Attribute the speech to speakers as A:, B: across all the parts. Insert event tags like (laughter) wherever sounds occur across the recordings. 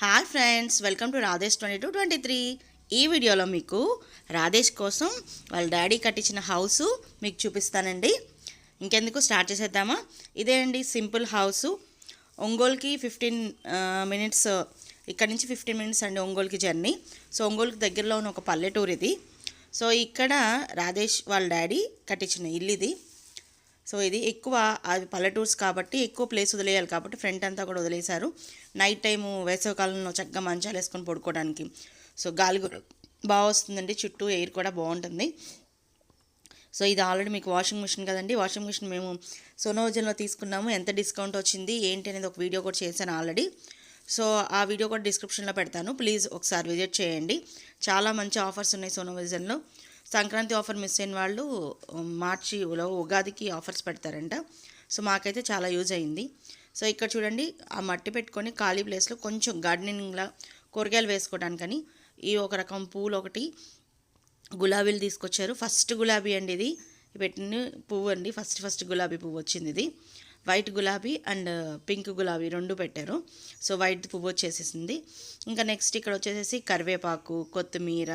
A: Hi friends welcome to Radhesh twenty two twenty three ఈ వీడియోలో మీకు రాధేష్ కోసం వాళ్ళ డాడీ కట్టించిన హౌస్ మీకు చూపిస్తానండి. ఇంకెందుకు స్టార్ట్ చేసేద్దామా? ఇదే అండి సింపుల్ హౌస్. ఒంగోలుకి ఫిఫ్టీన్ మినిట్స్ ఇక్కడ నుంచి ఫిఫ్టీన్ మినిట్స్ అండి ఒంగోలుకి జర్నీ. సో ఒంగోలుకి దగ్గరలో ఉన్న ఒక పల్లెటూరు ఇది సో ఇక్కడ రాధేష్ వాళ్ళ డాడీ కట్టించిన ఇల్లు ఇది సో ఇది ఎక్కువ అది పల్లెటూర్స్ కాబట్టి ఎక్కువ ప్లేస్ వదిలేయాలి కాబట్టి ఫ్రంట్ అంతా కూడా వదిలేశారు. నైట్ టైము వేసవికాలంలో చక్కగా మంచాలు వేసుకొని పడుకోవడానికి. సో గాలి కూడా బాగా వస్తుందండి చుట్టూ ఎయిర్ కూడా బాగుంటుంది. సో ఇది ఆల్రెడీ మీకు వాషింగ్ మిషన్ కదండి. వాషింగ్ మిషన్ మేము సోనోజన్లో తీసుకున్నాము. ఎంత డిస్కౌంట్ వచ్చింది ఏంటి అనేది ఒక వీడియో కూడా చేశాను ఆల్రెడీ సో ఆ వీడియో కూడా డిస్క్రిప్షన్లో పెడతాను. ప్లీజ్ ఒకసారి విజిట్ చేయండి. చాలా మంచి ఆఫర్స్ ఉన్నాయి సోనోవిజన్లో సంక్రాంతి ఆఫర్ మిస్ అయిన వాళ్ళు మార్చిలో ఉగాదికి ఆఫర్స్ పెడతారంట. సో మాకైతే చాలా యూజ్ అయింది. సో ఇక్కడ చూడండి ఆ మట్టి పెట్టుకొని ఖాళీ ప్లేస్లో కొంచెం గార్డెనింగ్లా కూరగాయలు వేసుకోవడానికని ఈ ఒక రకం పూలు ఒకటి గులాబీలు తీసుకొచ్చారు. ఫస్ట్ గులాబీ అండి ఇది. పెట్టిన పువ్వు అండి. ఫస్ట్ ఫస్ట్ గులాబీ పువ్వు వచ్చింది ఇది. వైట్ గులాబీ అండ్ పింక్ గులాబీ రెండు పెట్టారు. సో వైట్ పువ్వు వచ్చేసేసింది. ఇంకా నెక్స్ట్ ఇక్కడ వచ్చేసేసి కరివేపాకు కొత్తిమీర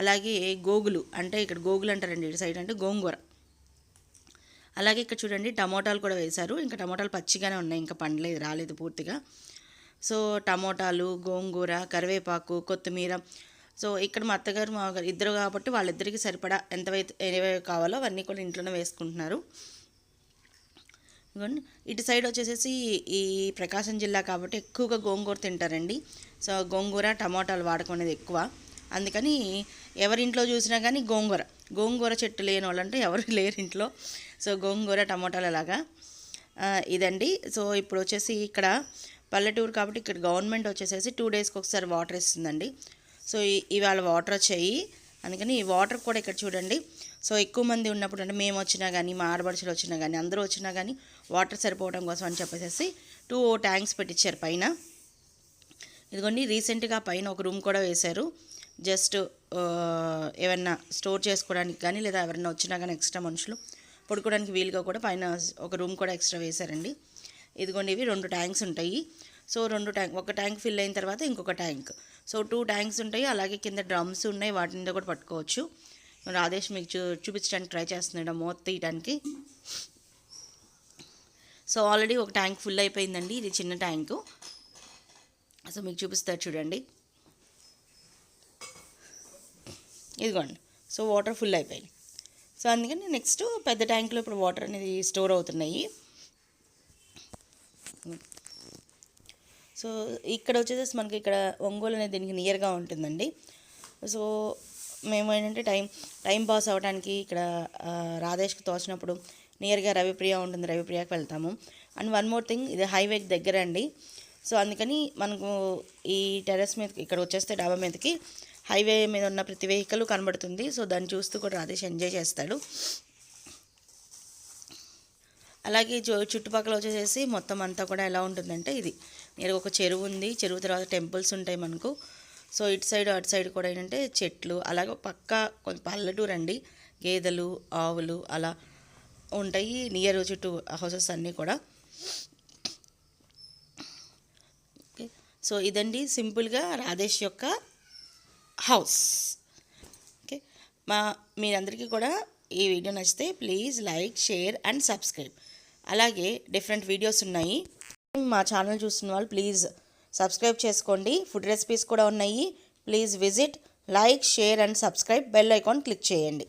A: అలాగే గోగులు అంటే ఇక్కడ గోగులు అంటారండి ఇటు సైడ్ అంటే గోంగూర. అలాగే ఇక్కడ చూడండి టమోటాలు కూడా వేశారు. ఇంకా టమోటాలు పచ్చిగానే ఉన్నాయి ఇంకా పండలేదు రాలేదు పూర్తిగా. సో టమోటాలు గోంగూర కరివేపాకు కొత్తిమీర. సో ఇక్కడ మా అత్తగారు మా ఇద్దరు కాబట్టి వాళ్ళిద్దరికి సరిపడా ఎంతవైతే ఏవే కావాలో అవన్నీ కూడా ఇంట్లోనే వేసుకుంటున్నారు. ఇటు సైడ్ వచ్చేసేసి ఈ ప్రకాశం జిల్లా కాబట్టి ఎక్కువగా గోంగూర తింటారండి. సో గోంగూర టమోటాలు వాడుకునేది ఎక్కువ. అందుకని ఎవరింట్లో చూసినా కానీ గోంగూర. గోంగూర చెట్టు లేని వాళ్ళంటే ఎవరు (laughs) లేరు ఇంట్లో. సో గోంగూర టమాటాలు అలాగా ఇదండి. సో ఇప్పుడు వచ్చేసి ఇక్కడ పల్లెటూరు కాబట్టి ఇక్కడ గవర్నమెంట్ వచ్చేసేసి టూ డేస్కి ఒకసారి వాటర్ ఇస్తుందండి. సో ఇవాళ వాటర్ వచ్చాయి. అందుకని ఈ వాటర్ కూడా ఇక్కడ చూడండి. సో ఎక్కువ మంది ఉన్నప్పుడు అంటే మేము వచ్చినా కానీ మా ఆడబడుచులు వచ్చినా కానీ అందరూ వచ్చినా కానీ వాటర్ సరిపోవడం కోసం అని చెప్పేసి టూ ట్యాంక్స్ పెట్టించారు పైన. ఇదిగోండి రీసెంట్గా పైన ఒక రూమ్ కూడా వేశారు. జస్ట్ ఏమన్నా స్టోర్ చేసుకోవడానికి కానీ లేదా ఎవరైనా వచ్చినా కానీ ఎక్స్ట్రా మనుషులు పడుకోవడానికి వీలుగా కూడా పైన ఒక రూమ్ కూడా ఎక్స్ట్రా వేశారండి. ఇదిగోండి ఇవి రెండు ట్యాంక్స్ ఉంటాయి. సో రెండు ట్యాంక్ ఒక ట్యాంక్ ఫిల్ అయిన తర్వాత ఇంకొక ట్యాంక్. సో టూ ట్యాంక్స్ ఉంటాయి. అలాగే కింద డ్రమ్స్ ఉన్నాయి. వాటి మీద కూడా పట్టుకోవచ్చు. రాధేష్ మీకు చూ చూపించడానికి ట్రై చేస్తున్నాడు మూత తీయడానికి సో ఆల్రెడీ ఒక ట్యాంక్ ఫుల్ అయిపోయిందండి. ఇది చిన్న ట్యాంకు. సో మీకు చూపిస్తారు చూడండి. ఇదిగోండి. సో వాటర్ ఫుల్ అయిపోయింది సో అందుకని నెక్స్ట్ పెద్ద ట్యాంక్లో ఇప్పుడు వాటర్ అనేది స్టోర్ అవుతున్నాయి. సో ఇక్కడ వచ్చేసి మనకి ఇక్కడ ఒంగోలు అనేది దీనికి నియర్గా ఉంటుందండి. సో మేము ఏంటంటే టైం టైం పాస్ అవ్వడానికి ఇక్కడ రాధేష్కి తోచినప్పుడు నియర్గా రవిప్రియ ఉంటుంది. రవిప్రియకి వెళ్తాము. అండ్ వన్ మోర్ థింగ్ ఇది హైవేకి దగ్గర అండి. సో అందుకని మనకు ఈ టెర్రస్ మీద ఇక్కడ వచ్చేస్తే డాబా మీదకి హైవే మీద ఉన్న ప్రతి వెహికల్ కనబడుతుంది. సో దాన్ని చూస్తూ కూడా రాధేష్ ఎంజాయ్ చేస్తాడు. అలాగే చుట్టుపక్కల వచ్చేసేసి మొత్తం అంతా కూడా ఎలా ఉంటుందంటే ఇది. నేను ఒక చెరువు ఉంది. చెరువు తర్వాత టెంపుల్స్ ఉంటాయి మనకు. సో ఇటు సైడ్ అటు సైడ్ కూడా ఏంటంటే చెట్లు అలాగే పక్క కొంచెం పల్లెటూరు అండి. గేదెలు ఆవులు అలా ఉంటాయి. నియర్ చుట్టూ హౌసెస్ అన్నీ కూడా. సో ఇదండి సింపుల్గా రాధేష్ యొక్క హౌస్. ఓకే? మా మీరందరికీ కూడా ఈ వీడియో నచ్చితే please like share and subscribe. అలాగే డిఫరెంట్ వీడియోస్ ఉన్నాయి. మా ఛానల్ చూస్తున్న వాళ్ళు ప్లీజ్ సబ్స్క్రైబ్ చేసుకోండి. ఫుడ్ రెసిపీస్ కూడా ఉన్నాయి. Please visit like share and subscribe bell icon click చేయండి.